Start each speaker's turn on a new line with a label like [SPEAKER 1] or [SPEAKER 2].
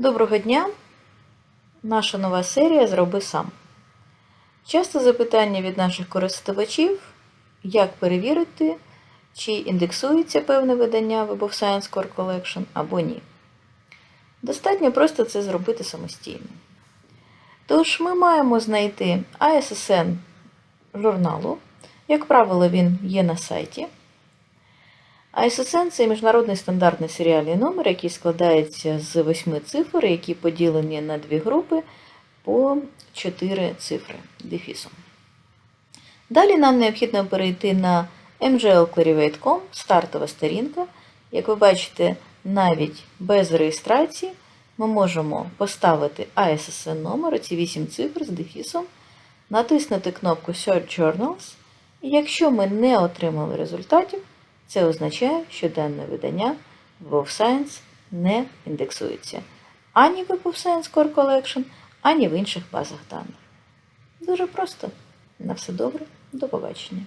[SPEAKER 1] Доброго дня! Наша нова серія Зроби сам. Часто запитання від наших користувачів, як перевірити, чи індексується певне видання Web of Science Core Collection або ні. Достатньо просто це зробити самостійно. Тож ми маємо знайти ISSN журналу. Як правило, він є на сайті. ISSN – це міжнародний стандартний серіальний номер, який складається з восьми цифр, які поділені на дві групи по 4 цифри дефісом. Далі нам необхідно перейти на mglclarivate.com, стартова сторінка. Як ви бачите, навіть без реєстрації ми можемо поставити ISSN номер, ці 8 цифр з дефісом, натиснути кнопку Search Journals, і якщо ми не отримали результатів, це означає, що дане видання в Science не індексується ані в Science Core Collection, ані в інших базах даних. Дуже просто. На все добре, до побачення.